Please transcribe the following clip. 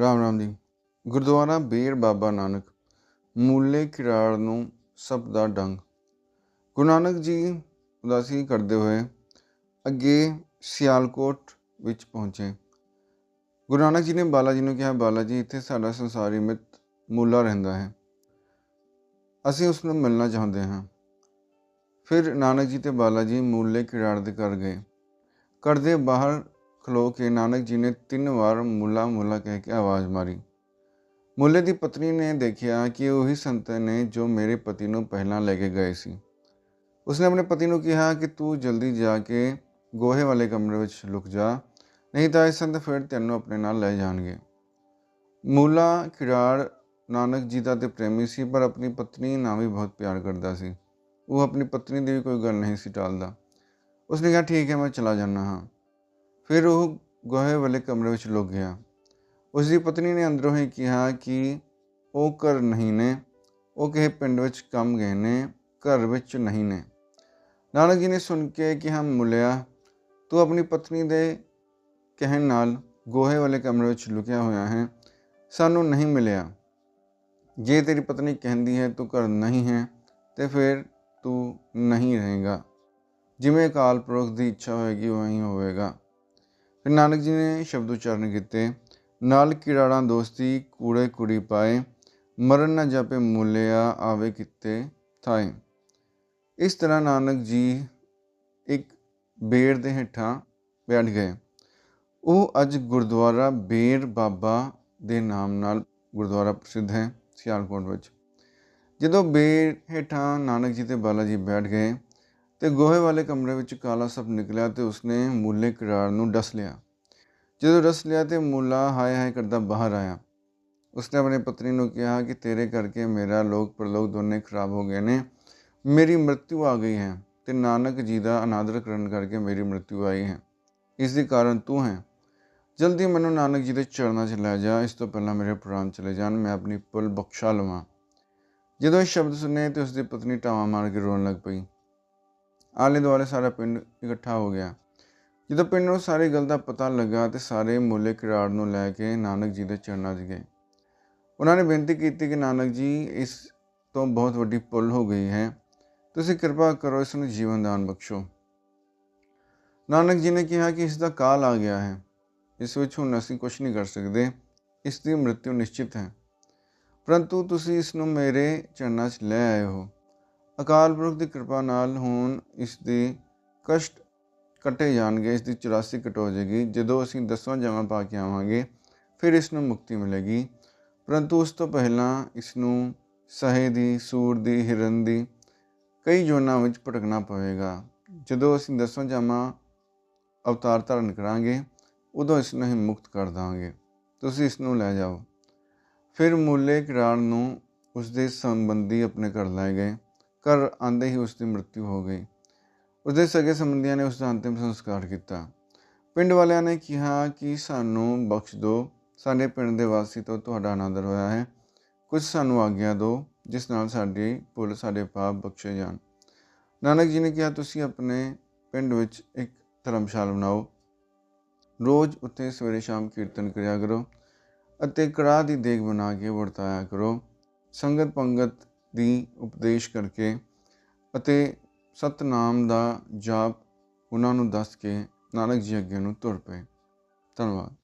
ਰਾਮ ਰਾਮ ਜੀ। ਗੁਰਦੁਆਰਾ ਬੇਰ ਬਾਬਾ ਨਾਨਕ, ਮੂਲੇ ਕਿਰਾੜ ਨੂੰ ਸਭ ਦਾ ਡੰਗ। ਗੁਰੂ ਨਾਨਕ ਜੀ ਉਦਾਸੀ ਕਰਦੇ ਹੋਏ ਅੱਗੇ ਸਿਆਲਕੋਟ ਵਿੱਚ ਪਹੁੰਚੇ। ਗੁਰੂ ਨਾਨਕ ਜੀ ਨੇ ਬਾਲਾ ਜੀ ਨੂੰ ਕਿਹਾ, ਬਾਲਾ ਜੀ, ਇੱਥੇ ਸਾਡਾ ਸੰਸਾਰੀ ਮਿੱਤ ਮੂਲਾ ਰਹਿੰਦਾ ਹੈ। ਅਸੀਂ ਉਸ ਨੂੰ ਮਿਲਣਾ ਚਾਹੁੰਦੇ ਹਾਂ। ਫਿਰ ਨਾਨਕ ਜੀ ਤੇ ਬਾਲਾ ਜੀ ਮੂਲੇ ਕਿਰਾੜ ਦੇ ਘਰ ਗਏ। ਘਰ ਦੇ ਬਾਹਰ ਖਲੋ ਕੇ ਨਾਨਕ ਜੀ ਨੇ ਤਿੰਨ ਵਾਰ ਮੁੱਲਾ ਮੁੱਲਾ ਕਹਿ ਕੇ ਆਵਾਜ਼ ਮਾਰੀ। ਮੁੱਲੇ ਦੀ ਪਤਨੀ ਨੇ ਦੇਖਿਆ ਕਿ ਉਹੀ ਸੰਤ ਨੇ ਜੋ ਮੇਰੇ ਪਤੀ ਨੂੰ ਪਹਿਲਾਂ ਲੈ ਕੇ ਗਏ ਸੀ। ਉਸਨੇ ਆਪਣੇ ਪਤੀ ਨੂੰ ਕਿਹਾ ਕਿ ਤੂੰ ਜਲਦੀ ਜਾ ਕੇ ਗੋਹੇ ਵਾਲੇ ਕਮਰੇ ਵਿੱਚ ਲੁਕ ਜਾ, ਨਹੀਂ ਤਾਂ ਇਹ ਸੰਤ ਫਿਰ ਤੈਨੂੰ ਆਪਣੇ ਨਾਲ ਲੈ ਜਾਣਗੇ। ਮੂਲਾ ਕਿਰਾੜ ਨਾਨਕ ਜੀ ਦਾ ਤੇ ਪ੍ਰੇਮੀ ਸੀ, ਪਰ ਆਪਣੀ ਪਤਨੀ ਨਾਲ ਵੀ ਬਹੁਤ ਪਿਆਰ ਕਰਦਾ ਸੀ। ਉਹ ਆਪਣੀ ਪਤਨੀ ਦੀ ਵੀ ਕੋਈ ਗੱਲ ਨਹੀਂ ਸੀ ਟਾਲਦਾ। ਉਸਨੇ ਕਿਹਾ, ਠੀਕ ਹੈ, ਮੈਂ ਚਲਾ ਜਾਣਾ ਹਾਂ। ਫਿਰ ਉਹ ਗੋਹੇ ਵਾਲੇ ਕਮਰੇ ਵਿੱਚ ਲੁਕ ਗਿਆ। ਉਸ ਦੀ ਪਤਨੀ ਨੇ ਅੰਦਰੋਂ ਹੀ ਕਿਹਾ ਕਿ ਉਹ ਘਰ ਨਹੀਂ ਨੇ, ਉਹ ਕਿਸੇ ਪਿੰਡ ਵਿੱਚ ਕੰਮ ਗਏ ਨੇ, ਘਰ ਵਿੱਚ ਨਹੀਂ ਨੇ। ਨਾਨਕ ਜੀ ਨੇ ਸੁਣ ਕੇ ਕਿ ਹਮ ਮੁਲਿਆ, ਤੂੰ ਆਪਣੀ ਪਤਨੀ ਦੇ ਕਹਿਣ ਨਾਲ ਗੋਹੇ ਵਾਲੇ ਕਮਰੇ ਵਿੱਚ ਲੁਕਿਆ ਹੋਇਆ ਹੈ, ਸਾਨੂੰ ਨਹੀਂ ਮਿਲਿਆ। ਜੇ ਤੇਰੀ ਪਤਨੀ ਕਹਿੰਦੀ ਹੈ, ਤੂੰ ਘਰ ਨਹੀਂ ਹੈ, ਤੇ ਫਿਰ ਤੂੰ ਨਹੀਂ ਰਹੇਗਾ। ਜਿਵੇਂ ਅਕਾਲ ਪੁਰਖ ਦੀ ਇੱਛਾ ਹੋਏਗੀ, ਉਵੇਂ ਹੋਵੇਗਾ। ਫਿਰ ਨਾਨਕ ਜੀ ਨੇ ਸ਼ਬਦ ਉਚਾਰਨ ਕੀਤੇ, ਨਾਲ ਕਿਰਾੜਾਂ ਦੋਸਤੀ ਕੂੜੇ ਕੁੜੀ ਪਾਏ, ਮਰਨ ਨਾ ਜਾਪੇ ਮੁੱਲਿਆ ਆਵੇ ਕਿਤੇ ਥਾਏ। ਇਸ ਤਰ੍ਹਾਂ ਨਾਨਕ ਜੀ ਇੱਕ ਬੇੜ ਦੇ ਹੇਠਾਂ ਬੈਠ ਗਏ। ਉਹ ਅੱਜ ਗੁਰਦੁਆਰਾ ਬੇਰ ਬਾਬਾ ਦੇ ਨਾਮ ਨਾਲ ਗੁਰਦੁਆਰਾ ਪ੍ਰਸਿੱਧ ਹੈ, ਸਿਆਲਕੋਟ ਵਿੱਚ। ਜਦੋਂ ਬੇੜ ਹੇਠਾਂ ਨਾਨਕ ਜੀ ਤੇ ਬਾਲਾ ਜੀ ਬੈਠ ਗਏ ਤੇ ਗੋਹੇ ਵਾਲੇ ਕਮਰੇ ਵਿੱਚ ਕਾਲਾ ਸੱਪ ਨਿਕਲਿਆ ਤੇ ਉਸਨੇ ਮੂਲੇ ਕਿਰਾਰ ਨੂੰ ਡਸ ਲਿਆ। ਜਦੋਂ ਡਸ ਲਿਆ ਤੇ ਮੂਲਾ ਹਾਏ ਹਾਏ ਕਰਦਾ ਬਾਹਰ ਆਇਆ। ਉਸਨੇ ਆਪਣੀ ਪਤਨੀ ਨੂੰ ਕਿਹਾ ਕਿ ਤੇਰੇ ਕਰਕੇ ਮੇਰਾ ਲੋਕ ਪਰਲੋਕ ਦੋਨੇ ਖਰਾਬ ਹੋ ਗਏ ਨੇ। ਮੇਰੀ ਮ੍ਰਿਤਿੂ ਆ ਗਈ ਹੈ ਤੇ ਨਾਨਕ ਜੀ ਦਾ ਅਨਾਦਰ ਕਰਨ ਕਰਕੇ ਮੇਰੀ ਮ੍ਰਿਤਿੂ ਆਈ ਹੈ। ਇਸ ਦੇ ਕਾਰਨ ਤੂੰ ਹੈ। ਜਲਦੀ ਮੈਨੂੰ ਨਾਨਕ ਜੀ ਦੇ ਚਰਨਾਂ 'ਚ ਲੈ ਜਾ। ਇਸ ਤੋਂ ਪਹਿਲਾਂ ਮੇਰੇ ਪ੍ਰਾਣ ਚਲੇ ਜਾਣ। ਮੈਂ ਆਪਣੀ ਪੁੱਲ ਬਖਸ਼ਾ ਲਵਾਂ। ਜਦੋਂ ਇਹ ਸ਼ਬਦ ਸੁਨੇ ਤੇ ਉਸਦੀ ਪਤਨੀ ਟਾਵਾਂ ਮਾਰ ਕੇ ਰੋਣ ਲੱਗ ਪਈ। ਆਲੇ ਦੁਆਲੇ ਸਾਰਾ ਪਿੰਡ ਇਕੱਠਾ ਹੋ ਗਿਆ। ਜਦੋਂ ਪਿੰਡ ਨੂੰ ਸਾਰੀ ਗੱਲ ਦਾ ਪਤਾ ਲੱਗਾ ਤੇ ਸਾਰੇ ਮੁੱਲੇ ਕਿਰਾੜ ਨੂੰ ਲੈ ਕੇ ਨਾਨਕ ਜੀ ਦੇ ਚਰਨਾਂ 'ਚ ਗਏ। ਉਹਨਾਂ ਨੇ ਬੇਨਤੀ ਕੀਤੀ ਕਿ ਨਾਨਕ ਜੀ, ਇਸ ਤੋਂ ਬਹੁਤ ਵੱਡੀ ਪੁੱਲ ਹੋ ਗਈ ਹੈ। ਤੁਸੀਂ ਕਿਰਪਾ ਕਰੋ, ਇਸ ਨੂੰ ਜੀਵਨ ਦਾਨ ਬਖਸ਼ੋ। ਨਾਨਕ ਜੀ ਨੇ ਕਿਹਾ ਕਿ ਇਸ ਦਾ ਕਾਲ ਆ ਗਿਆ ਹੈ। ਇਸ ਵਿੱਚ ਹੁਣ ਅਸੀਂ ਕੁਝ ਨਹੀਂ ਕਰ ਸਕਦੇ। ਇਸ ਦੀ ਮ੍ਰਿਤਿੂ ਨਿਸ਼ਚਿਤ ਹੈ। ਪਰੰਤੂ ਤੁਸੀਂ ਇਸ ਨੂੰ ਮੇਰੇ ਚਰਨਾਂ 'ਚ ਲੈ ਆਏ ਹੋ। ਅਕਾਲ ਪੁਰਖ ਦੀ ਕਿਰਪਾ ਨਾਲ ਹੁਣ ਇਸ ਦੇ ਕਸ਼ਟ ਕੱਟੇ ਜਾਣਗੇ, ਇਸ ਦੀ 84 ਕਟ ਹੋ ਜਾਏਗੀ। ਜਦੋਂ ਅਸੀਂ ਦਸਵਾਂ ਜਮਾ ਪਾ ਕੇ ਆਵਾਂਗੇ, ਫਿਰ ਇਸ ਨੂੰ ਮੁਕਤੀ ਮਿਲੇਗੀ। ਪਰੰਤੂ ਉਸ ਤੋਂ ਪਹਿਲਾਂ ਇਸ ਨੂੰ ਸਹੇ ਦੀ, ਸੂਰ ਦੀ, ਹਿਰਨ ਦੀ ਕਈ ਜੋਨਾਂ ਵਿੱਚ ਭਟਕਣਾ ਪਵੇਗਾ। ਜਦੋਂ ਅਸੀਂ ਦਸਵਾਂ ਜਮਾ ਅਵਤਾਰ ਧਾਰਨ ਕਰਾਂਗੇ, ਉਦੋਂ ਇਸ ਨੂੰ ਹੀ ਮੁਕਤ ਕਰ ਦਾਂਗੇ। ਤੁਸੀਂ ਇਸ ਨੂੰ ਲੈ ਜਾਓ। ਫਿਰ ਮੂਲੇ ਕਿਰਾਣ ਨੂੰ ਉਸ ਦੇ ਸੰਬੰਧੀ ਆਪਣੇ ਘਰ ਲੈ ਗਏ। ਘਰ ਆਂਦੇ ਹੀ ਉਸ ਦੀ ਮ੍ਰਿਤਿੂ ਹੋ ਗਈ। ਉਸ ਦੇ ਸਗੇ ਸੰਬੰਧੀਆਂ ਨੇ ਉਸ ਦਾ ਅੰਤਿਮ ਸੰਸਕਾਰ ਕੀਤਾ। ਪਿੰਡ ਵਾਲਿਆਂ ਨੇ ਕਿਹਾ ਕਿ ਸਾਨੂੰ ਬਖਸ਼ ਦਿਓ। ਸਾਡੇ ਪਿੰਡ ਦੇ ਵਾਸੀ ਤੋਂ ਤੁਹਾਡਾ ਆਨੰਦਰ ਹੋਇਆ ਹੈ। ਕੁਝ ਸਾਨੂੰ ਆਗਿਆ ਦਿਓ, ਜਿਸ ਨਾਲ ਸਾਡੀ ਭੁੱਲ, ਸਾਡੇ ਪਾਪ ਬਖਸ਼ੇ ਜਾਣ। ਨਾਨਕ ਜੀ ਨੇ ਕਿਹਾ, ਤੁਸੀਂ ਆਪਣੇ ਪਿੰਡ ਵਿੱਚ ਇੱਕ ਧਰਮਸ਼ਾਲਾ ਬਣਾਓ। ਰੋਜ਼ ਉੱਥੇ ਸਵੇਰੇ ਸ਼ਾਮ ਕੀਰਤਨ ਕਰਿਆ ਕਰੋ ਅਤੇ ਕੜਾਹ ਦੀ ਦੇਗ ਬਣਾ ਕੇ ਵਰਤਾਇਆ ਕਰੋ। ਸੰਗਤ ਪੰਗਤ ਦੀ ਉਪਦੇਸ਼ ਕਰਕੇ ਅਤੇ ਸਤਨਾਮ ਦਾ ਜਾਪ ਉਹਨਾਂ ਨੂੰ ਦੱਸ ਕੇ ਨਾਨਕ ਜੀ ਅੱਗੇ ਨੂੰ ਤੁਰ ਪਏ। ਧੰਨਵਾਦ।